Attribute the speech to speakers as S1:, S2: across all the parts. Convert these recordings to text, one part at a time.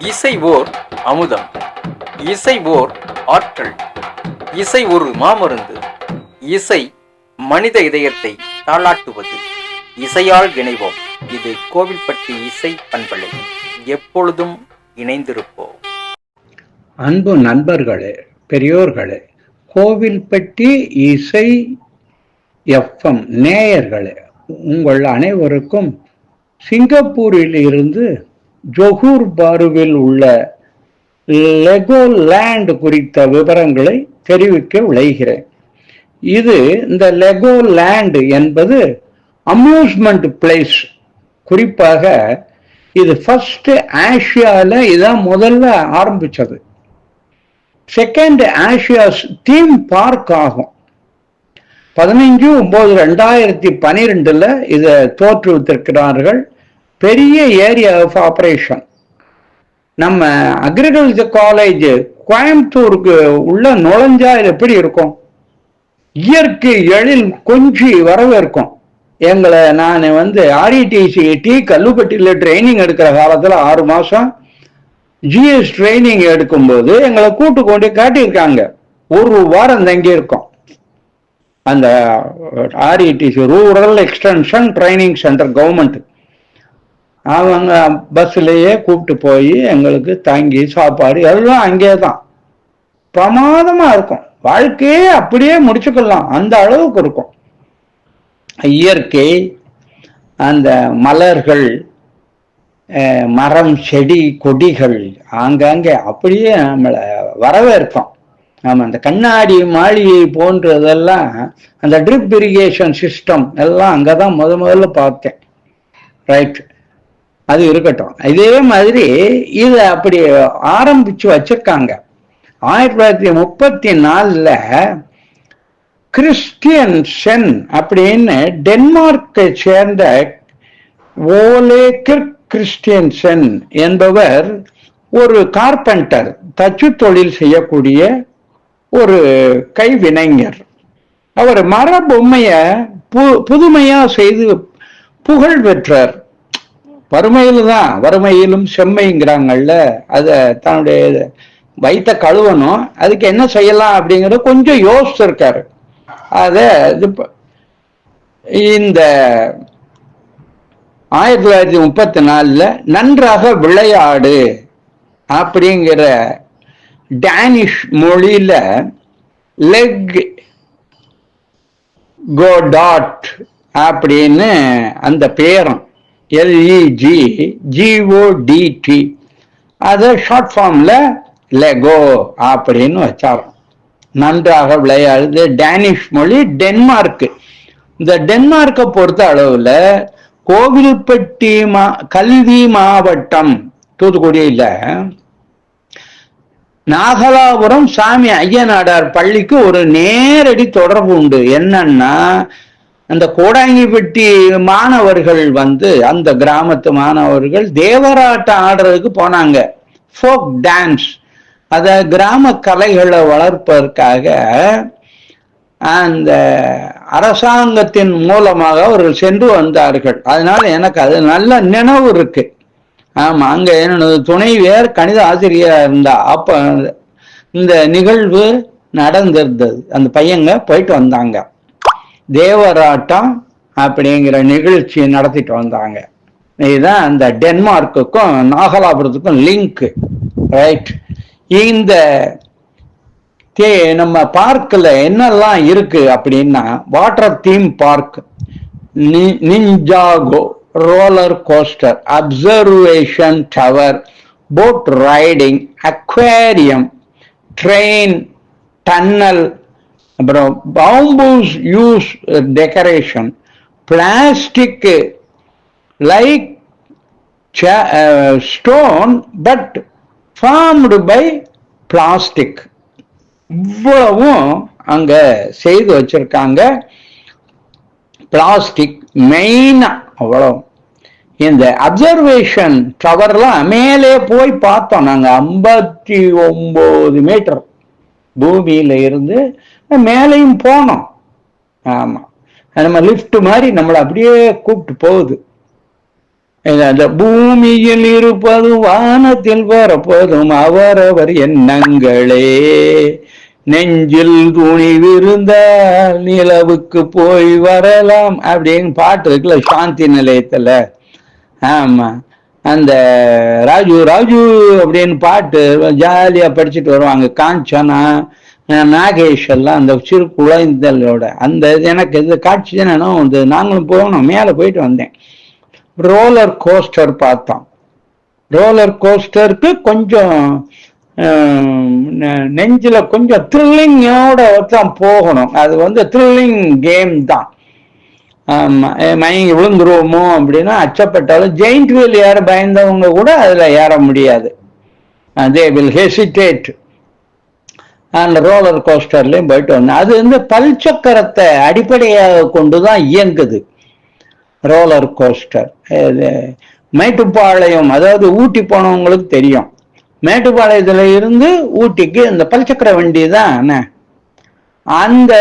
S1: இசை ஓர் அமுதம். இசை ஓர் ஆற்றல். இசை ஒரு மாமருந்து. இசை மனித இதயத்தை தாளாட்டுவது. இசையால் இணைவோம் இது கோவில்பட்டி இசை பண்பலை. எப்பொழுதும் இணைந்திருப்போம்.
S2: அன்பு நண்பர்களே பெரியோர்களே கோவில்பட்டி இசை எஃப்எம் நேயர்களே உங்கள் அனைவருக்கும் சிங்கப்பூரில் இருந்து ஜொஹூர் பாருவில் உள்ள லெகோ லேண்ட் குறித்த விவரங்களை தெரிவிக்க விளைகிறேன் இது இந்த லெகோ லேண்ட் என்பது அம்யூஸ்மெண்ட் பிளேஸ். குறிப்பாக இது ஃபர்ஸ்ட் ஆசியாவில் இதான் முதல்ல ஆரம்பிச்சது. செகண்ட் ஆசியாஸ் தீம் பார்க் ஆகும். பதினைஞ்சு ஒன்பது ரெண்டாயிரத்தி பனிரெண்டுல இதை தோற்றுவித்திருக்கிறார்கள். பெரிய ஏரியா ஆஃப் ஆப்ரேஷன் நம்ம அக்ரிகல்ச்சர் காலேஜ் கோயம்புத்தூருக்கு உள்ள நுழைஞ்சா இது எப்படி இருக்கும்? இயற்கை எழில் கொஞ்சி வரவேற்கும். எங்களை நான் வந்து ஆர்இடிசி டி கல்லுப்பட்டியில் ட்ரைனிங் எடுக்கிற காலத்தில் ஆறு மாதம் ஜிஎஸ் ட்ரைனிங் எடுக்கும்போது எங்களை கூட்டு கொண்டு காட்டியிருக்காங்க. ஒரு வாரம் தங்கி இருக்கும் அந்த RETC rural extension training centre government அவங்க பஸ்ஸுலேயே கூப்பிட்டு போய் எங்களுக்கு தங்கி சாப்பாடு எல்லாம் அங்கே தான் பிரமாதமாக இருக்கும். வாழ்க்கையே அப்படியே முடிச்சுக்கலாம். அந்த அளவுக்கு இருக்கும். இயற்கை அந்த மலர்கள் மரம் செடி கொடிகள் ஆங்காங்கே அப்படியே நம்மளை வரவேற்கும். ஆமாம் அந்த கண்ணாடி மாளிகை போன்றதெல்லாம் அந்த ட்ரிப் இரிகேஷன் சிஸ்டம் எல்லாம் அங்கே தான் முத முதல்ல பார்த்தேன். ரைட் அது இருக்கட்டும். இதே மாதிரி இதை அப்படி ஆரம்பிச்சு வச்சிருக்காங்க. ஆயிரத்தி தொள்ளாயிரத்தி முப்பத்தி நாலில் கிறிஸ்டியன் சென் அப்படின்னு டென்மார்க்கை சேர்ந்த ஓலே கிறிஸ்டியன் சென் என்பவர் ஒரு கார்பெண்டர் தச்சு தொழில் செய்யக்கூடிய ஒரு கைவினைஞர். அவர் மர பொம்மைய பு புதுமையா செய்து புகழ் பெற்றார். வறுமையில் தான் வறுமையிலும் செம்மைங்கிறாங்கல்ல அதை தன்னுடைய வைத்த கழுவணும் அதுக்கு என்ன செய்யலாம் அப்படிங்கிறத கொஞ்சம் யோசிச்சிருக்காரு. அதை இது இந்த ஆயிரத்தி தொள்ளாயிரத்தி முப்பத்தி நாலில் நன்றாக விளையாடு அப்படிங்கிற டேனிஷ் மொழியில லெக் கோ டாட் அப்படின்னு அந்த பேரம். எல்இஜி ஜிஓடிடி அதை ஷார்ட் ஃபார்ம்ல லெகோ அப்படின்னு வச்சாரோம் நன்றாக விளையாடுது. டேனிஷ் மொழி டென்மார்க் இந்த டென்மார்க்கை பொறுத்த அளவுல கோவில்பட்டி மா கல்வி மாவட்டம் தூத்துக்குடியில நாகலாபுரம் சாமி ஐயனாடார் பள்ளிக்கு ஒரு நேரடி தொடர்பு உண்டு. என்னன்னா அந்த கோடாங்கிப்பட்டி மாணவர்கள் வந்து அந்த கிராமத்து மாணவர்கள் தேவராட்டம் ஆடுறதுக்கு போனாங்க. ஃபோக் டான்ஸ் அத கிராம கலைகளை வளர்ப்பதற்காக அந்த அரசாங்கத்தின் மூலமாக அவர்கள் சென்று வந்தார்கள். அதனால எனக்கு அது நல்ல நினைவு இருக்கு. ஆமா அங்க என்னோட துணைவியர் கணித ஆசிரியரா இருந்தா அப்ப இந்த நிகழ்வு நடந்திருந்தது. அந்த பையங்க போயிட்டு வந்தாங்க. தேவராட்டம் அப்படிங்கிற நிகழ்ச்சி நடத்திட்டு வந்தாங்க. இதுதான் அந்த டென்மார்க்குக்கும் நாகலாபுரத்துக்கும் லிங்க் ரைட் இந்த தே நம்ம பார்க்கில் என்னெல்லாம் இருக்கு அப்படின்னா water theme park Ninjago roller coaster observation tower boat riding aquarium train tunnel அப்புறம் bamboos use decoration plastic like stone but formed by plastic இவ்வளவும் அங்கே செய்து வச்சிருக்காங்க. பிளாஸ்டிக் மெயினாக அவ்வளோ இந்த அப்சர்வேஷன் டவர்லாம் மேலே போய் பார்த்தோம். நாங்கள் ஐம்பத்தி ஒம்பது மீட்டர் பூமியில இருந்து மேலையும் போனோம். ஆமா. நம்ம லிஃப்ட் மாதிரி நம்மளை அப்படியே கூப்பிட்டு போகுது. அந்த பூமியில் இருப்பதும் வானத்தில் வரப்போதும் அவரவர் எண்ணங்களே. நெஞ்சில் துணிவிருந்தால் நிலவுக்கு போய் வரலாம் அப்படின்னு பாட்டு இருக்குல்ல சாந்தி நிலையத்துல. ஆமா. அந்த ராஜு ராஜு அப்படின்னு பாட்டு ஜாலியா படிச்சுட்டு வருவாங்க. காஞ்சனா நாகேஷெல்லாம் அந்த சிறு குழந்தைகளோட அந்த இது எனக்கு இது காட்சி தான் வந்து நாங்களும் போகணும் மேலே போயிட்டு வந்தேன். ரோலர் கோஸ்டர் பார்த்தோம். ரோலர் கோஸ்டருக்கு கொஞ்சம் நெஞ்சில் கொஞ்சம் த்ரில்லிங்கோட தான் போகணும். அது வந்து த்ரில்லிங் கேம் தான். மயங்கி விழுந்துருவோமோ அப்படின்னா அச்சப்பட்டாலும் ஜெயிண்ட் வீல் ஏற பயந்தவங்க கூட அதில் ஏற முடியாது. தே வில் ஹெசிடேட் அந்த ரோலர் கோஸ்டர்லயும் போயிட்டு வந்தேன். அது வந்து பல்சக்கரத்தை அடிப்படையாக கொண்டு தான் இயங்குது. ரோலர் கோஸ்டர் இது மேட்டுப்பாளையம் அதாவது ஊட்டி போனவங்களுக்கு தெரியும். மேட்டுப்பாளையத்துல இருந்து ஊட்டிக்கு இந்த பல்சக்கர வண்டி தான் அந்த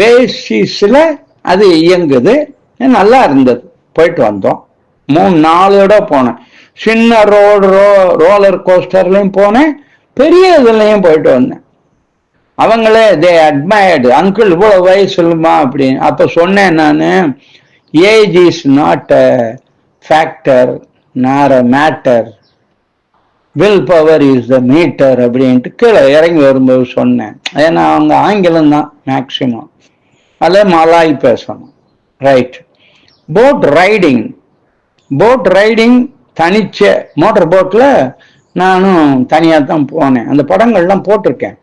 S2: பேசிஸ்ல அது இயங்குது. நல்லா இருந்தது. போயிட்டு வந்தோம். மூணு நாலு இடம் போனேன். சின்ன ரோடு ரோ ரோலர் கோஸ்டர்லையும் போனேன். பெரிய இதுலையும் போயிட்டு வந்தேன். அவங்களே தே அட்மயர்டு அங்கிள் இவ்வளோ வயசு அப்படின்னு. அப்போ சொன்னேன் நான் age is not a factor nor a matter will power is the meter அப்படின்ட்டு கீழே இறங்கி வரும்போது சொன்னேன். ஏன்னா அவங்க ஆங்கிலம் தான் மேக்சிமம் அதில் மலாய் பேசணும். Right boat riding boat riding தனிச்ச motor போட்டில் நானும் தனியாக தான் போனேன். அந்த படங்கள்லாம் போட்டிருக்கேன்.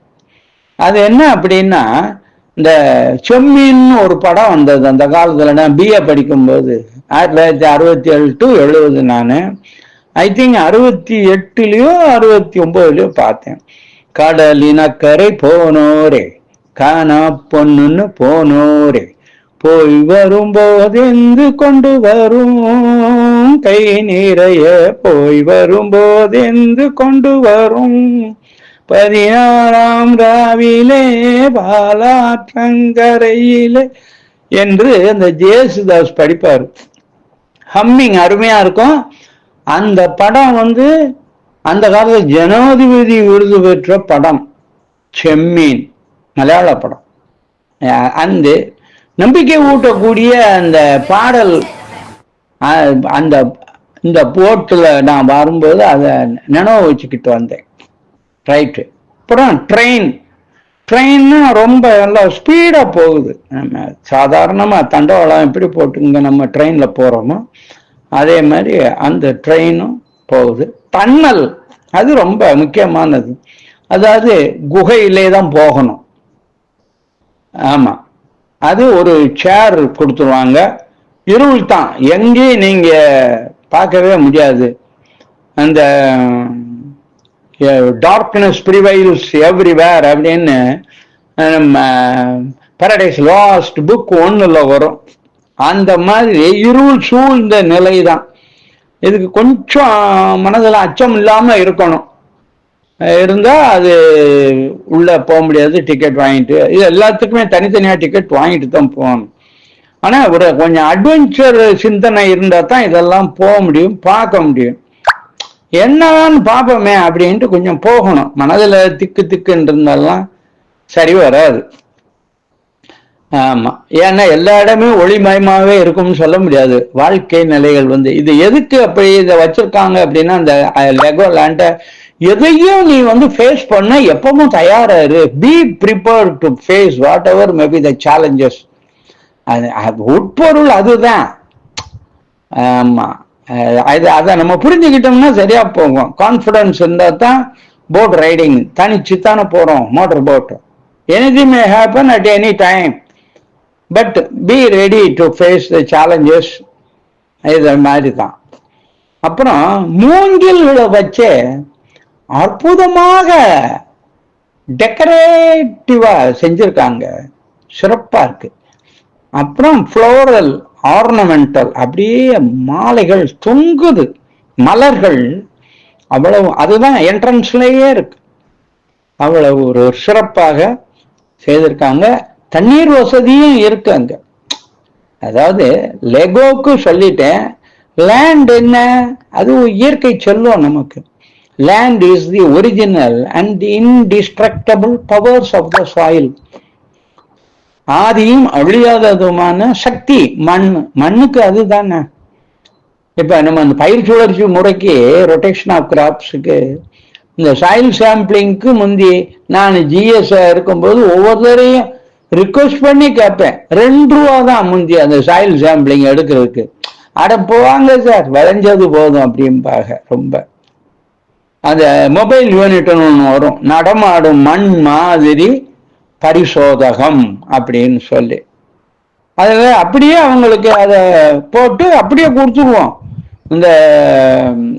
S2: அது என்ன அப்படின்னா இந்த செம்மீன்னு ஒரு படம் வந்தது அந்த காலத்தில். நான் பிஏ படிக்கும்போது ஆயிரத்தி தொள்ளாயிரத்தி அறுபத்தி ஏழு டு எழுபது நான். ஐ திங்க் அறுபத்தி எட்டுலேயோ அறுபத்தி ஒம்போதுலையோ பார்த்தேன். கடலினக்கரை போனோரே காணா பொண்ணுன்னு போனோரே. போய் வரும்போதெந்து கொண்டு வரும் கை நிறைய போய் வரும்போதெந்து கொண்டு வரும். பதினாறாம் ராவிலே பாலாற்றங்கரையிலே என்று அந்த ஜேசுதாஸ் படிப்பார். ஹம்மிங் அருமையா இருக்கும். அந்த படம் வந்து அந்த காலத்துல ஜனாதிபதி விருது பெற்ற படம் செம்மீன் மலையாள படம். அந்த நம்பிக்கை ஊட்டக்கூடிய அந்த பாடல் அந்த இந்த போட்டில் நான் வரும்போது அதை நினைவு வச்சுக்கிட்டு வந்தேன். ரைட்டு அப்புறம் ட்ரெயின் ட்ரெயின்னா ரொம்ப நல்லா ஸ்பீடாக போகுது. நம்ம சாதாரணமாக தண்டவாளம் எப்படி போட்டுங்க நம்ம ட்ரெயினில் போகிறோமோ அதே மாதிரி அந்த ட்ரெயினும் போகுது. டன்னல் அது ரொம்ப முக்கியமானது. அதாவது குகையிலே தான் போகணும். ஆமாம் அது ஒரு சேர் கொடுத்துருவாங்க. இருள் தான். எங்கேயும் நீங்கள் பார்க்கவே முடியாது. அந்த டார்க்னஸ் ப்ரிவைல்ஸ் எவ்ரிவேர் அப்படின்னு நம்ம பேரடைஸ் லாஸ்ட் புக் ஒன்றில் வரும். அந்த மாதிரி இருள் சூழ்ந்த நிலை தான். இதுக்கு கொஞ்சம் மனதில் அச்சம் இல்லாமல் இருக்கணும். இருந்தால் அது உள்ளே போக முடியாது. டிக்கெட் வாங்கிட்டு இது எல்லாத்துக்குமே தனித்தனியாக டிக்கெட் வாங்கிட்டு தான் போகணும். ஆனா ஒரு கொஞ்சம் அட்வென்ச்சர் சிந்தனை இருந்தால் தான் இதெல்லாம் போக முடியும் பார்க்க முடியும். என்னன்னு பார்ப்போமே அப்படின்ட்டு கொஞ்சம் போகணும். மனதில் திக்கு திக்குன்னு இருந்தாலாம் சரி வராது. ஆமா. ஏன்னா எல்லா இடமே ஒளிமயமாவே இருக்கும்னு சொல்ல முடியாது. வாழ்க்கை நிலைகள் வந்து இது எதுக்கு அப்படி இதை வச்சிருக்காங்க அப்படின்னா அந்த லெகோ லேண்ட எதையும் நீ வந்து ஃபேஸ் பண்ண எப்பவும் தயாராரு be prepare to face whatever maybe the challenges அது அது உட்பொருள் அதுதான். ஆமா. அது அதை நம்ம புரிஞ்சுக்கிட்டோம்னா சரியா போகும். கான்ஃபிடன்ஸ் இருந்தால் தான் போட் ரைடிங் தனிச்சு தானே போறோம் motor boat any may happen at any time but be ready to face the challenges இது மாதிரி தான் அப்புறம் மூங்கில்களை வச்சு அற்புதமாக டெக்கரேட்டிவா செஞ்சிருக்காங்க. சிறப்பா இருக்கு. அப்புறம் ஃப்ளோரல் ஆர்னமெண்டல் அப்படியே மாலைகள் தொங்குது. மலர்கள் அவ்வளவு அதுதான் என்ட்ரன்ஸ்லயே இருக்கு. அவ்வளவு ஒரு சிறப்பாக செய்திருக்காங்க. தண்ணீர் வசதியும் இருக்கு அங்க. அதாவது லெகோக்கு சொல்லிட்டேன். லேண்ட் என்ன? அது இயற்கை செல்வம் நமக்கு. Land is the original and the indestructible powers of the soil ஆதியும் அழியாததுமான சக்தி மண். மண்ணுக்கு அதுதானே. இப்ப நம்ம அந்த பயிர் சுழற்சி முறைக்கு ரொட்டேஷன் ஆஃப் கிராப்ஸுக்கு இந்த சாயில் சாம்பிளிங்க்கு முந்தி நான் ஜிஎஸ் இருக்கும்போது ஒவ்வொருத்தரையும் ரிக்வஸ்ட் பண்ணி கேட்பேன். ரெண்டு ரூபா தான் முந்தி அந்த சாயில் சாம்பிளிங் எடுக்கிறதுக்கு. அட போவாங்க சார் விளைஞ்சது போதும் அப்படிம்பாக ரொம்ப. அந்த மொபைல் யூனிட்னு ஒன்று வரும். நடமாடும் மண் மாதிரி பரிசோதகம் அப்படின்னு சொல்லி. அதில் அப்படியே அவங்களுக்கு அதை போட்டு அப்படியே கொடுத்துருவோம். இந்த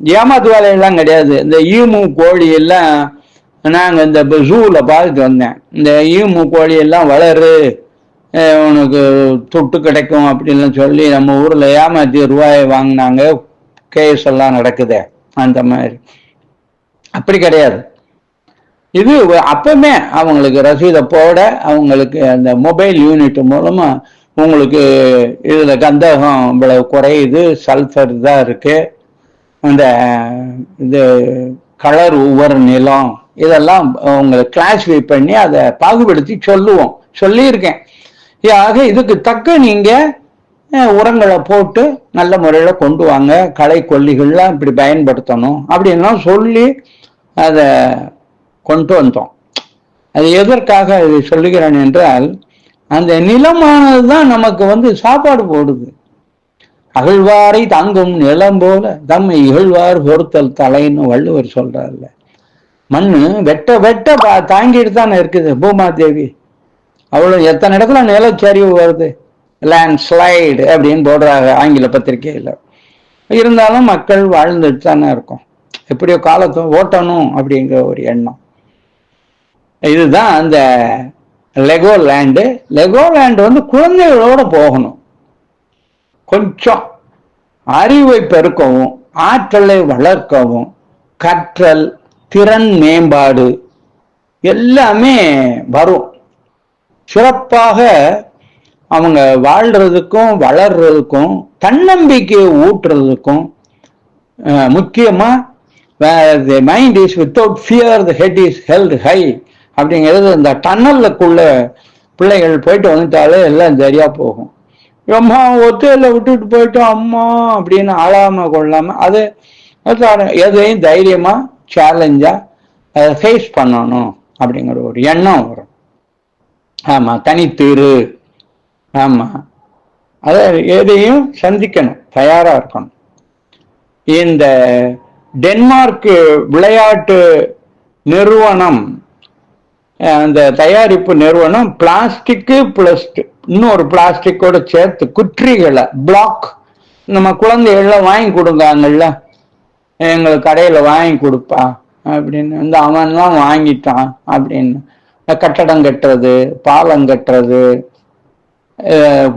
S2: ஏமாத்து வேலையெல்லாம் கிடையாது. இந்த ஈமு கோழி எல்லாம் நாங்கள் இந்த ஜூவில் பார்த்துட்டு வந்தேன். இந்த ஈமு கோழி எல்லாம் வளரு உனக்கு தொட்டு கிடைக்கும் அப்படின்லாம் சொல்லி நம்ம ஊரில் ஏமாத்தி ரூபாயை வாங்கினாங்க. கேஸ் எல்லாம் நடக்குதே. அந்த மாதிரி. அப்படி கிடையாது. இது அப்பவுமே அவங்களுக்கு ரசீதை போட அவங்களுக்கு அந்த மொபைல் யூனிட் மூலமா உங்களுக்கு இதுல கந்தகம் இவ்வளவு குறையுது சல்ஃபர் தான் இருக்கு. அந்த இது கலர் ஒவ்வொரு நிலம் இதெல்லாம் உங்களுக்கு கிளாஸிஃபை பண்ணி அதை பாகுபடுத்தி சொல்லுவோம். சொல்லியிருக்கேன். ஆக இதுக்கு தக்க நீங்க உரங்களை போட்டு நல்ல முறையில் கொண்டு வாங்க. களை கொல்லிகள்லாம் இப்படி பயன்படுத்தணும். அப்படின்லாம் சொல்லி அதை கொண்டு வந்தோம். அது எதற்காக இதை சொல்லுகிறேன் என்றால் அந்த நிலமானது தான் நமக்கு வந்து சாப்பாடு போடுது. அகழ்வாரை தாங்கும் நிலம் போல தம்மை இகழ்வார் பொறுத்தல் தலைன்னு வள்ளுவர் சொல்றாருல்ல. மண்ணு வெட்ட வெட்ட தாங்கிட்டு தானே இருக்குது பூமாதேவி. அவ்வளோ எத்தனை இடத்துல நிலச்சரிவு வருது? லேண்ட் ஸ்லைடு அப்படின்னு போடுறாங்க ஆங்கில பத்திரிக்கையில் இருந்தாலும் மக்கள் வாழ்ந்துட்டு தானே இருக்கும். எப்படியோ காலத்தை ஓட்டணும் அப்படிங்கிற ஒரு எண்ணம். இதுதான் அந்த லெகோ லேண்டு லெகோ லேண்ட் வந்து குழந்தைகளோட போகணும். கொஞ்சம் அறிவை பெருக்கவும் ஆற்றலை வளர்க்கவும் கற்றல் திறன் மேம்பாடு எல்லாமே வரும். சிறப்பாக அவங்க வாழ்கிறதுக்கும் வளர்றதுக்கும் தன்னம்பிக்கையை ஊட்டுறதுக்கும் முக்கியமாக the mind is without fear the head is held high அப்படிங்கிறது இந்த டன்னலுக்குள்ள பிள்ளைகள் போயிட்டு வந்துட்டாலே எல்லாம் சரியா போகும். அம்மா ஒத்தையில விட்டுட்டு போயிட்டோம் அம்மா அப்படின்னு ஆளாம கொள்ளாம அது எதையும் தைரியமா சேலஞ்சா அதை ஃபேஸ் பண்ணணும் அப்படிங்கிற ஒரு எண்ணம் வரும். ஆமா தனித்தீரு. ஆமா. அதை எதையும் சந்திக்கணும். தயாரா இருக்கணும். இந்த டென்மார்க் விளையாட்டு நிறுவனம் அந்த தயாரிப்பு நிறுவனம் பிளாஸ்டிக்கு பிளஸ் இன்னொரு பிளாஸ்டிக்கோட சேர்த்து குற்றிகளை பிளாக் நம்ம குழந்தைகள்லாம் வாங்கி கொடுங்காங்கல்ல எங்களுக்கு கடையில வாங்கி கொடுப்பா அப்படின்னு. இந்த அவன்லாம் வாங்கிட்டான் அப்படின்னு. கட்டடம் கட்டுறது பாலம் கட்டுறது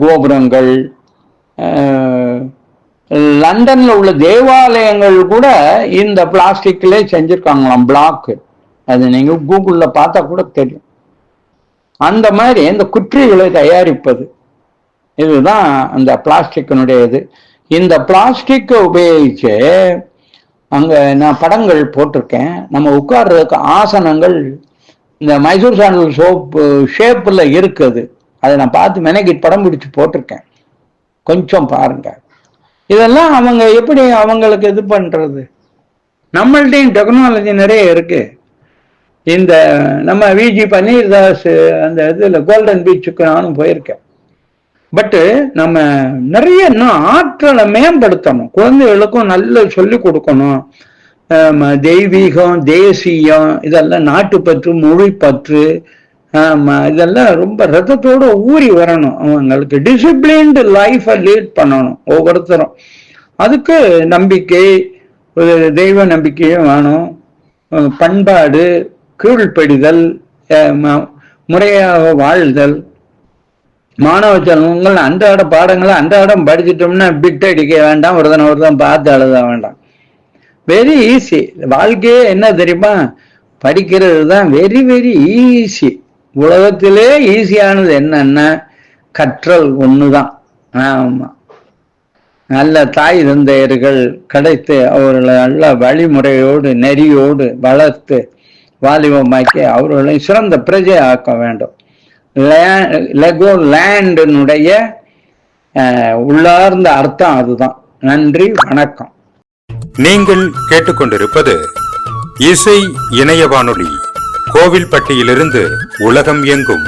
S2: கோபுரங்கள் லண்டன்ல உள்ள தேவாலயங்கள் கூட இந்த பிளாஸ்டிக்ல செஞ்சிருக்காங்களாம் பிளாக்கு அது நீங்கள் கூகுளில் பார்த்தா கூட தெரியும். அந்த மாதிரி இந்த குற்றிகளை தயாரிப்பது. இதுதான் அந்த பிளாஸ்டிக்கினுடைய இது. இந்த பிளாஸ்டிக்கை உபயோகிச்சு அங்கே நான் படங்கள் போட்டிருக்கேன். நம்ம உட்கார்றதுக்கு ஆசனங்கள் இந்த மைசூர் சாண்டல் சோப்பு ஷேப்பில் இருக்குது. அதை நான் பார்த்து மெனக்கிட் படம் பிடிச்சி போட்டிருக்கேன். கொஞ்சம் பாருங்க. இதெல்லாம் அவங்க எப்படி அவங்களுக்கு இது பண்ணுறது நம்மள்டையும் டெக்னாலஜி நிறைய இருக்குது இந்த நம்ம விஜி பன்னீர்தாஸ் அந்த இதுல கோல்டன் பீச்சுக்கு நானும் போயிருக்கேன். பட்டு நம்ம நிறைய இன்னும் ஆற்றலை மேம்படுத்தணும். குழந்தைகளுக்கும் நல்ல சொல்லி கொடுக்கணும். தெய்வீகம் தேசியம் இதெல்லாம் நாட்டுப்பற்று மொழிப்பற்று இதெல்லாம் ரொம்ப ரத்தத்தோட ஊறி வரணும். அவங்களுக்கு டிசிப்ளின்டு லைஃபை லீட் பண்ணணும் ஒவ்வொருத்தரும். அதுக்கு நம்பிக்கை ஒரு தெய்வ நம்பிக்கையும் வேணும். பண்பாடு கீழ்ப்படிதல் முறையாக வாழ்தல். மாணவ செல்வங்கள் அன்றாட பாடங்களை அன்றாடம் படிச்சிட்டோம்னா பிட் அடிக்க வேண்டாம் ஒருத்தனை ஒருத்தன் பார்த்து எழுத வேண்டாம். வெரி ஈஸி வாழ்க்கையே என்ன தெரியுமா? படிக்கிறது தான் வெரி வெரி ஈஸி உலகத்திலே ஈஸியானது என்னன்னா கற்றல் ஒன்று தான் ஆமாம் நல்ல தாய் தந்தையர்கள் கிடைத்து அவர்களை நல்ல வழிமுறையோடு நெறியோடு வளர்த்து வாலிபமாக்கி அவர்களை சிறந்த பிரஜை ஆக்க வேண்டும். லே- லெகோ லேண்டினுடைய உள்ளார்ந்த அர்த்தம் அதுதான். நன்றி வணக்கம்.
S3: நீங்கள் கேட்டுக்கொண்டிருப்பது இசை இணைய வானொலி கோவில்பட்டியிலிருந்து உலகம் எங்கும்.